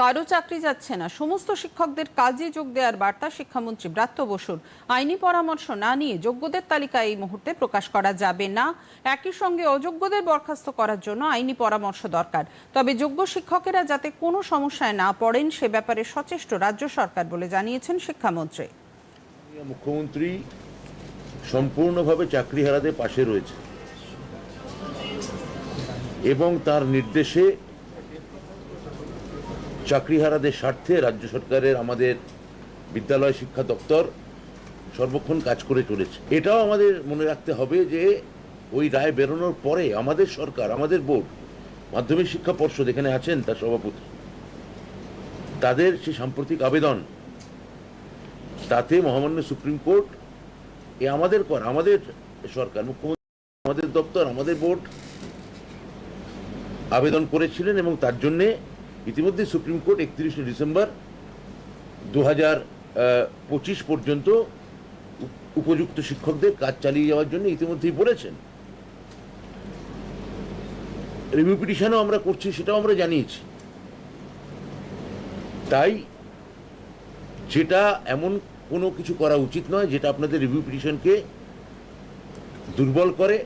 কারও চাকরি যাচ্ছে না। সমস্ত শিক্ষকদের কাজে যোগ দেওয়ার বার্তা শিক্ষামন্ত্রী ব্রাত্য বসুর। আইনি পরামর্শ না নিয়ে যোগ্যদের তালিকা এই মুহূর্তে প্রকাশ করা যাবে না। একই সঙ্গে অযোগ্যদের বরখাস্ত করার জন্য আইনি পরামর্শ দরকার। তবে যোগ্য শিক্ষকেরা যাতে কোনো সমস্যায় না পড়েন, সে ব্যাপারে সচেষ্ট রাজ্য সরকার বলে জানিয়েছেন শিক্ষামন্ত্রী। মুখ্যমন্ত্রী সম্পূর্ণভাবে চাকরিহারাদের পাশে রয়েছে। এবং তার নির্দেশে চাকরিহারাদের স্বার্থে রাজ্য সরকারের আমাদের বিদ্যালয় শিক্ষা দপ্তর সর্বক্ষণ কাজ করে চলেছে। এটাও আমাদের মনে রাখতে হবে যে ওই রায় বেরোনোর পরে আমাদের সরকার, আমাদের বোর্ড, মাধ্যমিক শিক্ষা পর্ষদ এখানে আছেন তার সভাপতি। তাদের সে সাম্প্রতিক আবেদন, তাতে মহামান্য সুপ্রিম কোর্ট, এ আমাদের কর, আমাদের সরকার, মুখ্যমন্ত্রী, আমাদের দপ্তর, আমাদের বোর্ড আবেদন করেছিলেন এবং তার জন্যে ইতিমধ্যে সুপ্রিম কোর্ট একত্রিশে ডিসেম্বর দু পঁচিশ পর্যন্ত উপ- উপযুক্ত শিক্ষকদের কাজ চালিয়ে যাওয়ার জন্য ইতিমধ্যেই বলেছেন। রিভিউ পিটিশনও আমরা করছি, সেটাও আমরা জানিয়েছি। তাই যেটা এমন কোনো কিছু করা উচিত নয়, যেটা আপনাদের রিভিউ পিটিশনকে দুর্বল করে